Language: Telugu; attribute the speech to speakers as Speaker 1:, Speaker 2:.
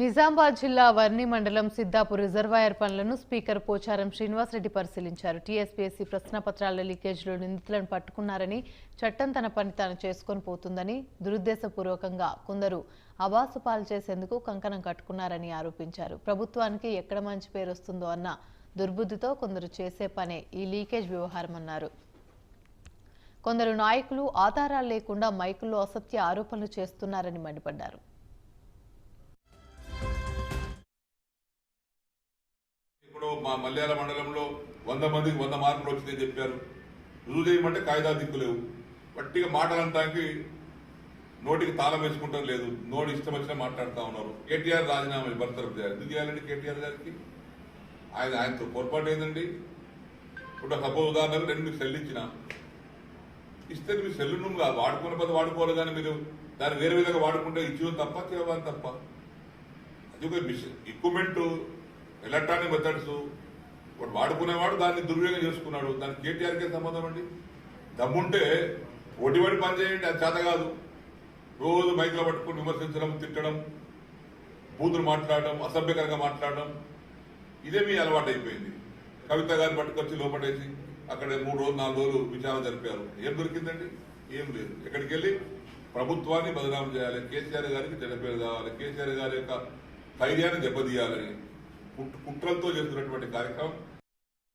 Speaker 1: నిజామాబాద్ జిల్లా వర్ణి మండలం సిద్దాపూర్ రిజర్వాయర్ పనులను స్పీకర్ పోచారం శ్రీనివాసరెడ్డి పరిశీలించారు. టీఎస్పీఎస్సీ ప్రశ్నపత్రాల లీకేజీలో నిందితులను పట్టుకున్నారని చట్టం తన పని తాను చేసుకొని పోతుందని దురుద్దేశపూర్వకంగా కొందరు అబాసు పాలు చేసేందుకు కంకణం కట్టుకున్నారని ఆరోపించారు. ప్రభుత్వానికి ఎక్కడ మంచి పేరు వస్తుందో అన్న దుర్బుద్ధితో కొందరు చేసే పనే ఈ లీకేజ్ వ్యవహారమన్నారు కొందరు నాయకులు ఆధారాలు లేకుండా మైకుల్లో అసత్య ఆరోపణలు చేస్తున్నారని మండిపడ్డారు.
Speaker 2: ఇప్పుడు మా మల్యాల మండలంలో వంద మందికి వంద మార్కులు వచ్చిందని చెప్పారు. రుజువు చేయమంటే కాగితాలు దిక్కులేవు. వట్టిగా మాటలంటానికి నోటికి తాళం వేసుకుంటాం లేదు. నోటి ఇష్టం వచ్చినా మాట్లాడుతూ ఉన్నారు. కేటీఆర్ రాజీనామా భర్తరపు చేయాలి. ఎందుకు చేయాలండి కేటీఆర్ గారికి? ఆయన ఆయనతో పొరపాటు ఏందండి? ఇప్పుడు సపోజ్ ఉదాహరణకు నేను మీకు సెల్ ఇచ్చిన. ఇస్తే మీ సెల్ నువ్వు వాడుకునే పది వాడుకోవాలి కానీ మీరు దాన్ని వేరే విధంగా వాడుకుంటే ఇచ్చిన తప్ప కేవలం తప్ప. అది ఒక మిషన్ ఎక్విప్మెంట్ ఎలక్ట్రానిక్ మెథడ్స్. వాడు వాడుకునేవాడు దాన్ని దుర్వినియోగం చేసుకున్నాడు. దానికి కేటీఆర్కే సంబంధం అండి? దమ్ముంటే ఒడివడి పని చేయండి అది చేత కాదు. రోజు మైక్లో పట్టుకుని విమర్శించడం తిట్టడం బూతులు మాట్లాడడం అసభ్యకరంగా మాట్లాడడం. ఇదే మీ అలవాటు అయిపోయింది కవిత గారిని పట్టుకొచ్చి లోపటేసి అక్కడ మూడు రోజులు నాలుగు రోజులు విచారణ జరిపారు. ఏం దొరికిందండి? ఏం లేదు. ఎక్కడికి వెళ్ళి ప్రభుత్వాన్ని బదనాం చేయాలి. కేసీఆర్ గారికి జడపేరు కావాలి. కేసీఆర్ గారి యొక్క ధైర్యాన్ని దెబ్బతీయాలని కుట్రలతో చేస్తున్నటువంటి కార్యక్రమం.